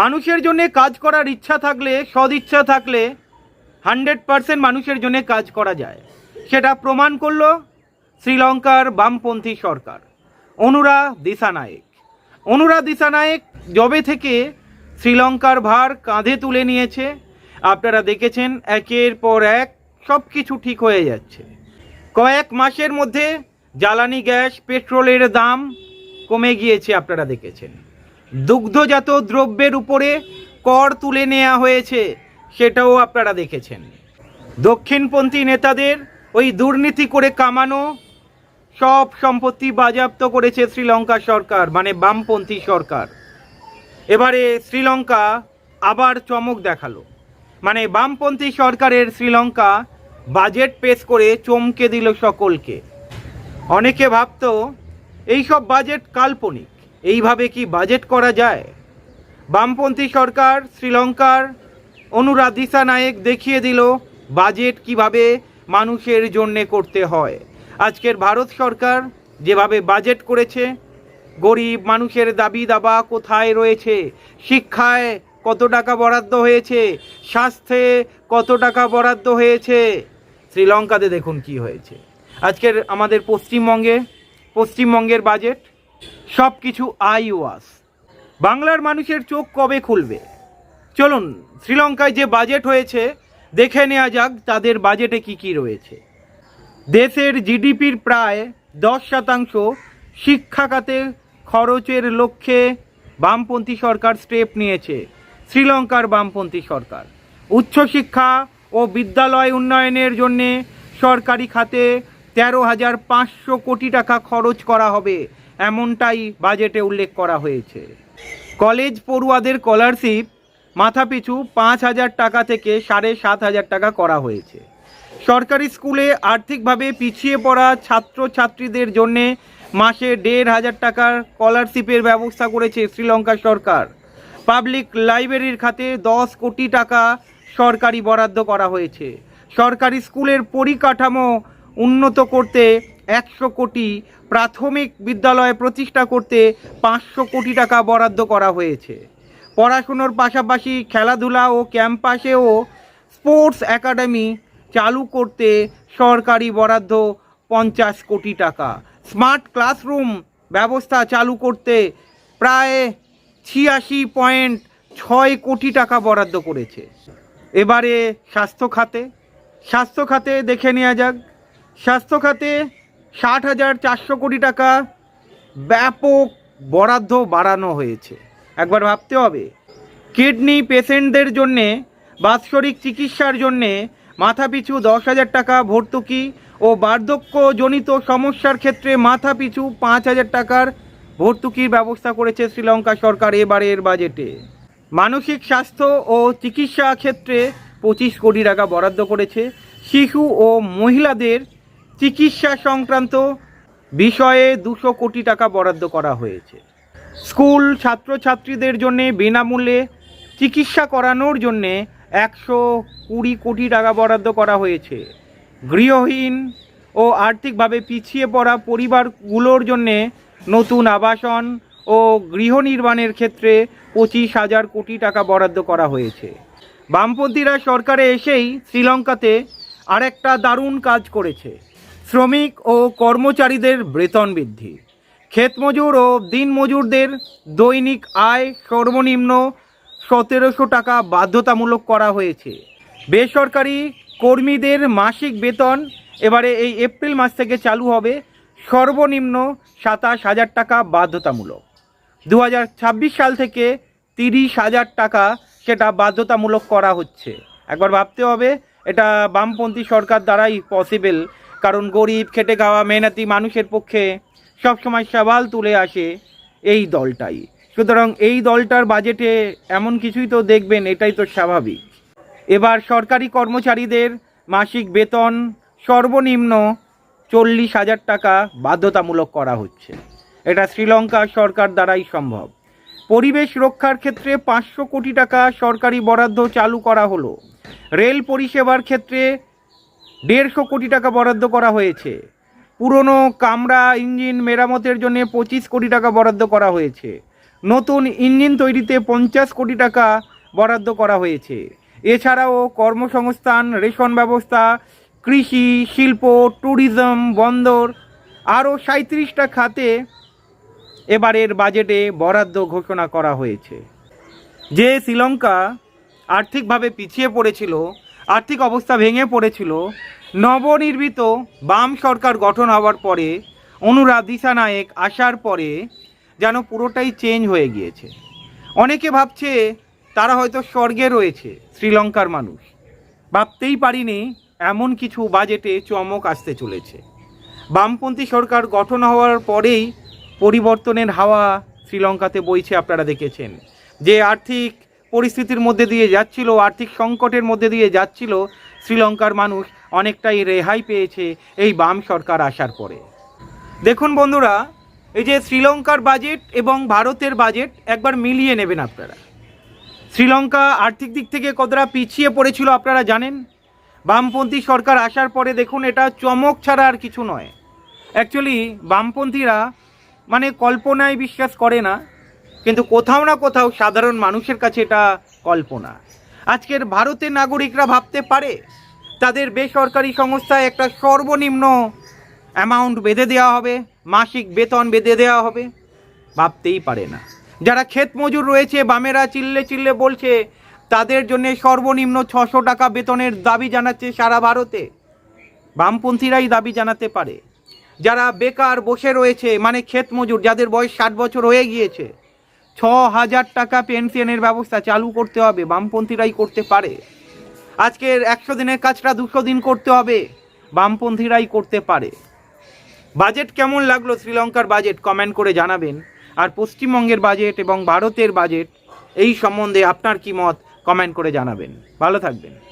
মানুষের জন্য কাজ করার ইচ্ছা থাকলে, সদিচ্ছা থাকলে হান্ড্রেড পারসেন্ট মানুষের জন্য কাজ করা যায়। সেটা প্রমাণ করল শ্রীলঙ্কার বামপন্থী সরকার, অনুরা দিশানায়েক। অনুরা দিশানায়েক জবে থেকে শ্রীলঙ্কার ভার কাঁধে তুলে নিয়েছে, আপনারা দেখেছেন একের পর এক সব কিছু ঠিক হয়ে যাচ্ছে। কয়েক মাসের মধ্যে জ্বালানি গ্যাস, পেট্রোলের দাম কমে গিয়েছে, আপনারা দেখেছেন। দুগ্ধজাত দ্রব্যের উপরে কর তুলে নেওয়া হয়েছে, সেটাও আপনারা দেখেছেন। দক্ষিণপন্থী নেতাদের ওই দুর্নীতি করে কামানো সব সম্পত্তি বাজেয়াপ্ত করেছে শ্রীলঙ্কা সরকার মানে বামপন্থী সরকার। এবারে শ্রীলঙ্কা আবার চমক দেখাল। মানে বামপন্থী সরকারের শ্রীলঙ্কা বাজেট পেশ করে চমকে দিল সকলকে। অনেকে ভাবতো, এইসব বাজেট কাল্পনিক। এইভাবে কি বাজেট করা যায়? বামপন্থী সরকার, শ্রীলঙ্কার অনুরাধিসা নায়েক দেখিয়ে দিল বাজেট কীভাবে মানুষের জন্যে করতে হয়। আজকের ভারত সরকার যেভাবে বাজেট করেছে, গরিব মানুষের দাবি দাবা কোথায় রয়েছে, শিক্ষায় কত টাকা বরাদ্দ হয়েছে, স্বাস্থ্যে কত টাকা বরাদ্দ হয়েছে, শ্রীলঙ্কাতে দেখুন কি হয়েছে। আজকের আমাদের পশ্চিমবঙ্গে, পশ্চিমবঙ্গের বাজেট সব কিছু আই ওয়াস বাংলার মানুষের চোখ কবে খুলবে? চলুন, শ্রীলঙ্কায় যে বাজেট হয়েছে, দেখে নেওয়া যাক তাদের বাজেটে কি কি রয়েছে। দেশের জিডিপির প্রায় দশ শতাংশ শিক্ষা খাতে খরচের লক্ষ্যে বামপন্থী সরকার স্টেপ নিয়েছে, শ্রীলঙ্কার বামপন্থী সরকার। উচ্চশিক্ষা ও বিদ্যালয় উন্নয়নের জন্যে সরকারি খাতে তেরো হাজার পাঁচশো কোটি টাকা খরচ করা হবে। এমনটাই বাজেটে উল্লেখ করা হয়েছে। কলেজ পড়ুয়াদের স্কলারশিপ মাথাপিছু পাঁচ হাজার টাকা থেকে সাড়ে সাত হাজার টাকা করা হয়েছে। সরকারি স্কুলে আর্থিকভাবে পিছিয়ে পড়া ছাত্রছাত্রীদের জন্যে মাসে দেড় হাজার টাকার স্কলারশিপের ব্যবস্থা করেছে শ্রীলঙ্কা সরকার। পাবলিক লাইব্রেরির খাতে দশ কোটি টাকা সরকারি বরাদ্দ করা হয়েছে। সরকারি স্কুলের পরিকাঠামো উন্নত করতে একশো কোটি প্রাথমিক বিদ্যালয় প্রতিষ্ঠা করতে পাঁচশো কোটি টাকা বরাদ্দ করা হয়েছে। পড়াশুনোর পাশাপাশি খেলাধুলা ও ক্যাম্পাসেও স্পোর্টস একাডেমি চালু করতে সরকারি বরাদ্দ পঞ্চাশ কোটি টাকা। স্মার্ট ক্লাসরুম ব্যবস্থা চালু করতে প্রায় ছিয়াশি পয়েন্ট ছয় কোটি টাকা বরাদ্দ করেছে। এবারে স্বাস্থ্য খাতে স্বাস্থ্য খাতে দেখে নেওয়া যাক। স্বাস্থ্য খাতে ষাট হাজার চারশো কোটি টাকা ব্যাপক বরাদ্দ বাড়ানো হয়েছে। একবার ভাবতে হবে, কিডনি পেশেন্টদের জন্যে, বাৎসরিক চিকিৎসার জন্যে মাথাপিছু দশ হাজার টাকা ভর্তুকি ও বার্ধক্যজনিত সমস্যার ক্ষেত্রে মাথাপিছু পাঁচ হাজার টাকার ভর্তুকির ব্যবস্থা করেছে শ্রীলঙ্কা সরকার এবারের বাজেটে। মানসিক স্বাস্থ্য ও চিকিৎসা ক্ষেত্রে পঁচিশ কোটি টাকা বরাদ্দ করেছে। শিশু ও মহিলাদের চিকিৎসা সংক্রান্ত বিষয়ে দুশো কোটি টাকা বরাদ্দ করা হয়েছে। স্কুল ছাত্রছাত্রীদের জন্যে বিনামূল্যে চিকিৎসা করানোর জন্যে একশো কুড়ি কোটি টাকা বরাদ্দ করা হয়েছে। গৃহহীন ও আর্থিকভাবে পিছিয়ে পড়া পরিবারগুলোর জন্যে নতুন আবাসন ও গৃহ নির্মাণের ক্ষেত্রে পঁচিশ হাজার কোটি টাকা বরাদ্দ করা হয়েছে। বামপন্থীরা সরকারে এসেই শ্রীলঙ্কাতে আরেকটা দারুণ কাজ করেছে। শ্রমিক ও কর্মচারীদের বেতন বৃদ্ধি। ক্ষেতমজুর ও দিনমজুরদের দৈনিক আয় সর্বনিম্ন সতেরোশো টাকা বাধ্যতামূলক করা হয়েছে। বেসরকারি কর্মীদের মাসিক বেতন এবারে এই এপ্রিল মাস থেকে চালু হবে সর্বনিম্ন সাতাশ হাজার টাকা বাধ্যতামূলক। দু হাজার ছাব্বিশ সাল থেকে তিরিশ হাজার টাকা সেটা বাধ্যতামূলক করা হচ্ছে। একবার ভাবতে হবে, এটা বামপন্থী সরকার দ্বারাই পসিবল কারণ গরিব, খেটে খাওয়া, মেহনতি মানুষের পক্ষে সবসময় সওয়াল তুলে আসে এই দলটাই। সুতরাং এই দলটার বাজেটে এমন কিছুই তো দেখবেন, এটাই তো স্বাভাবিক। এবার সরকারি কর্মচারীদের মাসিক বেতন সর্বনিম্ন চল্লিশ হাজার টাকা বাধ্যতামূলক করা হচ্ছে। এটা শ্রীলঙ্কা সরকার দ্বারাই সম্ভব। পরিবেশ রক্ষার ক্ষেত্রে পাঁচশো কোটি টাকা সরকারি বরাদ্দ চালু করা হলো। রেল পরিষেবার ক্ষেত্রে দেড়শো কোটি টাকা বরাদ্দ করা হয়েছে। পুরনো কামরা ইঞ্জিন মেরামতের জন্য পঁচিশ কোটি টাকা বরাদ্দ করা হয়েছে। নতুন ইঞ্জিন তৈরিতে পঞ্চাশ কোটি টাকা বরাদ্দ করা হয়েছে। এছাড়াও কর্মসংস্থান, রেশন ব্যবস্থা, কৃষি, শিল্প, ট্যুরিজম, বন্দর আরও সাঁত্রিশটা খাতে এবারের বাজেটে বরাদ্দ ঘোষণা করা হয়েছে। যে শ্রীলঙ্কা আর্থিকভাবে পিছিয়ে পড়েছিল আর্থিক অবস্থা ভেঙে পড়েছিল। নবনির্মিত বাম সরকার গঠন হওয়ার পরে অনুরাগ দিশানায়েক আসার পরে যেন পুরোটাই চেঞ্জ হয়ে গিয়েছে। অনেকে ভাবছে তারা হয়তো স্বর্গে রয়েছে, শ্রীলঙ্কার মানুষ। ভাবতেই পারিনি এমন কিছু বাজেটে চমক আসতে চলেছে। বামপন্থী সরকার গঠন হওয়ার পরেই পরিবর্তনের হাওয়া শ্রীলঙ্কাতে বইছে, আপনারা দেখেছেন। যে আর্থিক পরিস্থিতির মধ্যে দিয়ে যাচ্ছিল, আর্থিক সংকটের মধ্যে দিয়ে যাচ্ছিল শ্রীলঙ্কার মানুষ। অনেকটাই রেহাই পেয়েছে এই বাম সরকার আসার পরে। দেখুন বন্ধুরা, এই যে শ্রীলঙ্কার বাজেট এবং ভারতের বাজেট একবার মিলিয়ে নেবেন আপনারা। শ্রীলঙ্কা আর্থিক দিক থেকে কতটা পিছিয়ে পড়েছিল আপনারা জানেন? বামপন্থী সরকার আসার পরে দেখুন, এটা চমক ছাড়া আর কিছু নয়। অ্যাকচুয়ালি বামপন্থীরা মানে কল্পনায় বিশ্বাস করে না। কিন্তু কোথাও না কোথাও সাধারণ মানুষের কাছে এটা কল্পনা। আজকের ভারতের নাগরিকরা ভাবতে পারে, তাদের বেসরকারি সংস্থায় একটা সর্বনিম্ন অ্যামাউন্ট বেঁধে দেওয়া হবে, মাসিক বেতন বেঁধে দেওয়া হবে, ভাবতেই পারে না। যারা ক্ষেত মজুর রয়েছে, বামেরা চিল্লে চিল্লে বলছে, তাদের জন্য সর্বনিম্ন ছশো টাকা বেতনের দাবি জানাচ্ছে সারা ভারতে। বামপন্থীরাই দাবি জানাতে পারে। যারা বেকার বসে রয়েছে মানে ক্ষেত মজুর, যাদের বয়স ষাট বছর হয়ে গিয়েছে ছ হাজার টাকা পেনশনের ব্যবস্থা চালু করতে হবে, বামপন্থীরাই করতে পারে। আজকের একশো দিনের কাজটা দুশো দিন করতে হবে, বামপন্থীরাই করতে পারে। বাজেট কেমন লাগল শ্রীলঙ্কার বাজেট? কমেন্ট করে জানাবেন। আর পশ্চিমবঙ্গের বাজেট এবং ভারতের বাজেট, এই সম্বন্ধে আপনার কি মত? কমেন্ট করে জানাবেন। ভালো থাকবেন।